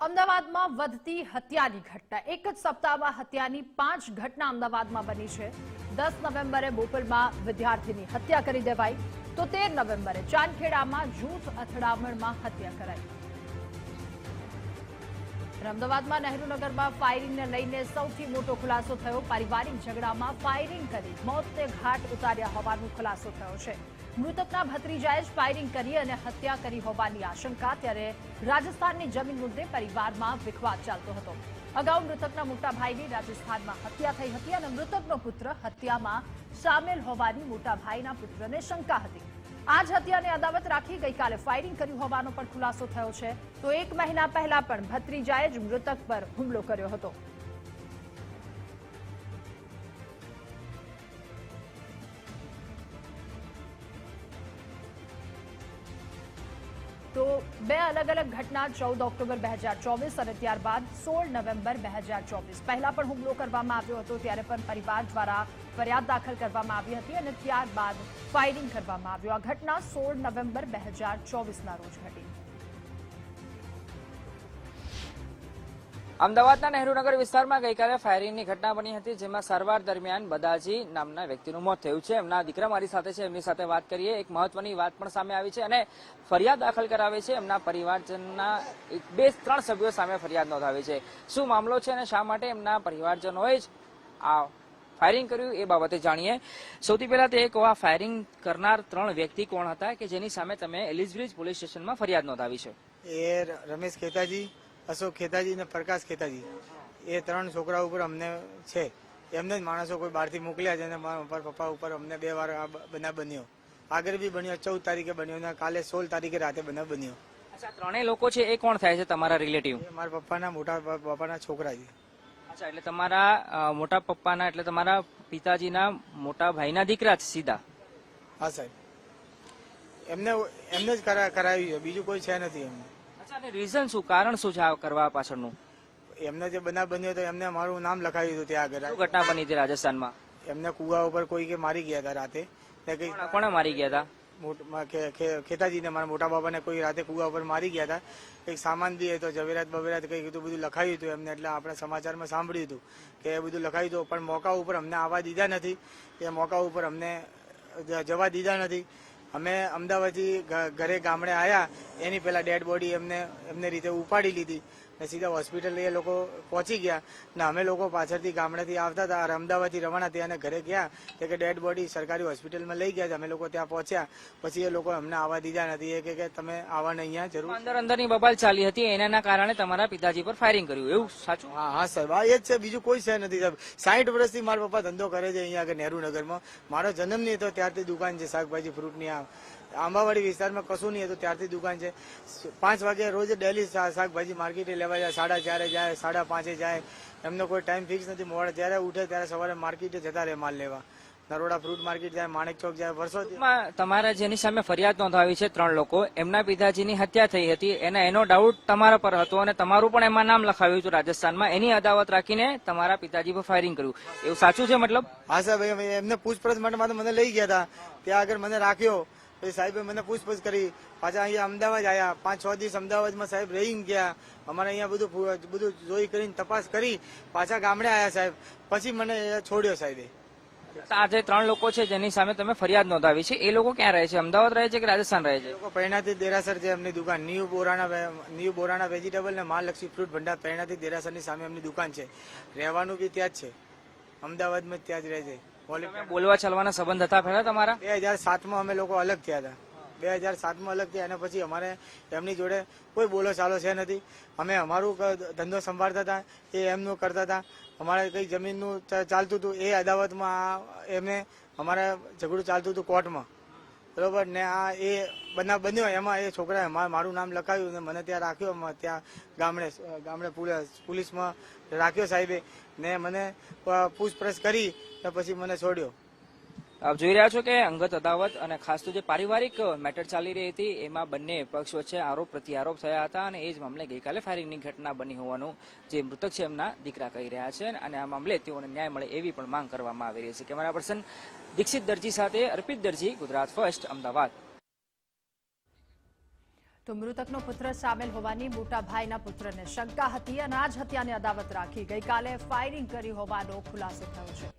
અમદાવાદમાં વધતી હત્યાની ઘટના. એક જ સપ્તાહમાં હત્યાની પાંચ ઘટના અમદાવાદમાં બની છે. દસ નવેમ્બરે બોપલમાં વિદ્યાર્થીની હત્યા કરી દેવાઈ. તો તેર નવેમ્બરે ચાંદખેડામાં જૂથ અથડામણમાં હત્યા કરાઈ. અમદાવાદમાં નહેરુનગરમાં ફાયરિંગને લઈને સૌથી મોટો ખુલાસો થયો. પારિવારિક ઝઘડામાં ફાયરિંગ કરી મોતને ઘાટ ઉતાર્યા હોવાનો ખુલાસો થયો છે. મૃતકના ભત્રીજાએ જ ફાયરિંગ કરી અને હત્યા કરી હોવાની આશંકા, ત્યારે રાજસ્થાનની જમીન મુદ્દે પરિવારમાં વિખવાદ ચાલતો હતો. અગાઉ મૃતકના મોટા ભાઈની રાજસ્થાનમાં હત્યા થઈ હતી અને મૃતકનો પુત્ર હત્યામાં સામેલ હોવાની મોટા ભાઈના પુત્રને શંકા હતી. આ જ હત્યાને અદાવત રાખી ગઈકાલે ફાયરિંગ કર્યું હોવાનો પણ ખુલાસો થયો છે. તો એક મહિના પહેલા પણ ભત્રીજાએ જ મૃતક પર હુમલો કર્યો હતો. તો બે અલગ અલગ ઘટના ચૌદ ઓક્ટોબર બે હજાર ચોવીસ અને ત્યારબાદ સોળ નવેમ્બર બે હજાર ચોવીસ. પહેલા પણ હુમલો કરવામાં આવ્યો હતો, ત્યારે પણ પરિવાર દ્વારા ફરિયાદ દાખલ કરવામાં આવી હતી અને ત્યારબાદ ફાયરિંગ કરવામાં આવ્યું. આ ઘટના સોળ નવેમ્બર બે હજાર ચોવીસના રોજ ઘટી. અમદાવાદના નહેરુનગર વિસ્તારમાં ગઈકાલે ફાયરિંગની ઘટના બની હતી, જેમાં સારવાર દરમિયાન બદાજી નામના વ્યક્તિનું મોત થયું છે. એમના દીકરા મારી સાથે છે. એમની સાથે વાત કરીએ. એક મહત્વની વાત પણ સામે આવી છે અને ફરિયાદ દાખલ કરાવે છે. એમના પરિવારજનના એક બે ત્રણ સભ્યો સામે ફરિયાદ નોંધાવી છે. શું મામલો છે અને શા માટે એમના પરિવારજનોએ જ આ ફાયરિંગ કર્યું એ બાબતે જાણીએ. સૌથી પહેલા તે એક આ ફાયરિંગ કરનાર ત્રણ વ્યક્તિ કોણ હતા કે જેની સામે તમે એલિઝબ્રિજ પોલીસ સ્ટેશનમાં ફરિયાદ નોંધાવી છે? એ રમેશ ખેતાજી અશોક ખેતાજી અને પ્રકાશ ખેતાજી. એ ત્રણ છોકરા ઉપર અમને છે. એમને જ માણસો કોઈ બહારથી મોકલ્યા છે અને મારા ઉપર પપ્પા ઉપર અમને બે વાર આ બનાવ બન્યો. આગળ બી બન્યો ચૌદ તારીખે બન્યો અને કાલે સોળ તારીખે રાતે બનાવ બન્યો. અચ્છા ત્રણેય લોકો છે એ કોણ થાય છે તમારા રિલેટિવ? મારા પપ્પાના મોટા પપ્પાના છોકરા છે. અચ્છા એટલે તમારા મોટા પપ્પાના એટલે તમારા પિતાજીના મોટા ભાઈના દીકરા છે સીધા? હા સાહેબ. એમને એમને જ કરા- કરાવ્યું છે. બીજું કોઈ છે નથી એમને. અચ્છા અને રીઝન શું? કારણ શું છે આ કરવા પાછળનું? એમને જે બનાવ બન્યો હતો એમને મારું નામ લખાવ્યું હતું ત્યાં શું આગળ ઘટના બની હતી રાજસ્થાનમાં? એમને કુવા ઉપર કોઈ કે મારી ગયા હતા રાતે. કોણે- મારી ગયા હતા? ખેતાજીને મારા મોટા બાબાને કોઈ રાતે કુવા ઉપર મારી ગયા હતા. કંઈક સામાન બી તો ઝવેરાત બવેરાત કંઈક હતું, બધું લખાયું હતું એમને, એટલે આપણે સમાચારમાં સાંભળ્યું હતું કે એ બધું લખાયું હતું, પણ મોકા ઉપર અમને આવવા દીધા નથી. એ મોકા ઉપર અમને જવા દીધા નથી. અમે અમદાવાદથી ઘરે ગામડે આવ્યા એની પહેલાં ડેડ બોડી એમને એમને રીતે ઉપાડી લીધી. ને સીધા હોસ્પિટલ એ લોકો પહોંચી ગયા. ને અમે લોકો પાછળથી ગામડેથી આવતા હતા અમદાવાદથી રવાના થયા અને ઘરે ગયા. તે કે ડેડ બોડી સરકારી હોસ્પિટલમાં લઈ ગયા અમે લોકો ત્યાં પહોંચ્યા. પછી એ લોકો અમને આવવા દીધા નથી. એ કે તમે તમે નહીં અહીંયા જરૂર. અંદર અંદરની બબાલ ચાલી હતી. એના કારણે તમારા પિતાજી પર ફાયરિંગ કર્યું. એવું સાચું? હા હા સાહેબ. હા એ જ છે. બીજું કોઈ છે નથી સાહેબ. સાઠ વર્ષથી મારા પપ્પા ધંધો કરે છે અહીંયા આગળ નહેરુનગરમાં મારો જન્મ નહીં હતો ત્યારથી દુકાન છે શાકભાજી ફ્રૂટની આ આંબાવાડી વિસ્તારમાં કશું નહીં હતું ત્યારથી દુકાન છે. પાંચ વાગે રોજ ડેલી શાકભાજી માર્કેટે લેવા જાય સાડા ચારે જાય સાડા પાંચે જાય. એમનો કોઈ ટાઈમ ફિક્સ નથી. મોડે જ્યારે ઉઠે ત્યારે સવારે માર્કેટે જતા રહે માલ લેવા. નરોડા ફ્રૂટ માર્કેટ જાય માણેક ચોક જાય વર્ષોથી તમારા જેની સામે ફરિયાદ નોંધાવી છે ત્રણ લોકો એમના પિતાજીની હત્યા થઈ હતી. એના એનો ડાઉટ તમારા પર હતો અને તમારું પણ એમાં નામ લખાવ્યું હતું રાજસ્થાનમાં. એની અદાવત રાખીને તમારા પિતાજી પર ફાયરિંગ કર્યું. એવું સાચું છે મતલબ? હા સાહેબ એમને પૂછપરછ માટે મને લઈ ગયા હતા. ત્યાં આગળ મને રાખ્યો. પછી સાહેબે મને પૂછપછ કરી. પાછા અહીંયા અમદાવાદ આવ્યા પાંચ છ દિવસ અમદાવાદમાં સાહેબ રહી ગયા. અમારે અહીંયા બધું બધું જોઈ કરીને તપાસ કરી. પાછા ગામડે આવ્યા સાહેબ. પછી મને છોડ્યો સાહેબે. આ જે ત્રણ લોકો છે જેની સામે તમે ફરિયાદ નોંધાવી છે. એ લોકો ક્યાં રહે છે? અમદાવાદ રહે છે કે રાજસ્થાન રહે છે? લોકો પહેણાથી દેરાસર છે એમની દુકાન. ન્યુ બોરાના વે- ન્યુ બોરાના વેજીટેબલ ને મહાલક્ષ્મી ફ્રૂટ ભંડાર પહેણાથી દેરાસરની સામે એમની દુકાન છે. રહેવાનું બી ત્યાં જ છે. અમદાવાદમાં ત્યાં જ રહે છે. બોલવા ચાલવાના સંબંધ હતા પહેલા તમારા? બે હજાર સાતમાં અમે લોકો અલગ થયા હતા. બે હજાર સાતમાં અલગ થયા અને પછી અમારે એમની જોડે કોઈ બોલો ચાલો છે નથી. અમે અમારું ધંધો સંભાળતા હતા એ એમનું કરતા હતા. અમારે કઈ જમીનનું ચાલતું હતું એ અદાવતમાં એમને અમારે ઝઘડું ચાલતું હતું કોર્ટમાં. બરોબર? ને આ એ બનાવ બન્યો એમાં એ છોકરાએ મારું નામ લખાવ્યું ને મને ત્યાં રાખ્યો ત્યાં ગામડે ગામડે પોલીસ- પોલીસમાં રાખ્યો સાહેબે. ને મને પૂછપરછ કરી ને પછી મને છોડ્યો. આપ જોઈ રહ્યા છો કે અંગત અદાવત અને ખાસ તો જે પારિવારિક મેટર ચાલી રહી હતી, એમાં બંને પક્ષ વચ્ચે આરોપ પ્રત્યારોપ થયા હતા અને એ જ મામલે ગઈકાલે ફાયરિંગની ઘટના બની હોવાનું જે મૃતક છે એમના દીકરા કહી રહ્યા છે અને આ મામલે તેઓને ન્યાય મળે એવી પણ માંગ કરવામાં આવી રહી છે. કેમેરા પર્સન દીક્ષિત દરજી સાથે અર્પિત દરજી, ગુજરાત ફર્સ્ટ, અમદાવાદ. તો મૃતકનો પુત્ર સામેલ હોવાની મોટા ભાઈના પુત્રને શંકા હતી અને આ જ હત્યાની અદાવત રાખી ગઈકાલે ફાયરિંગ કરી હોવાનો ખુલાસો થયો છે.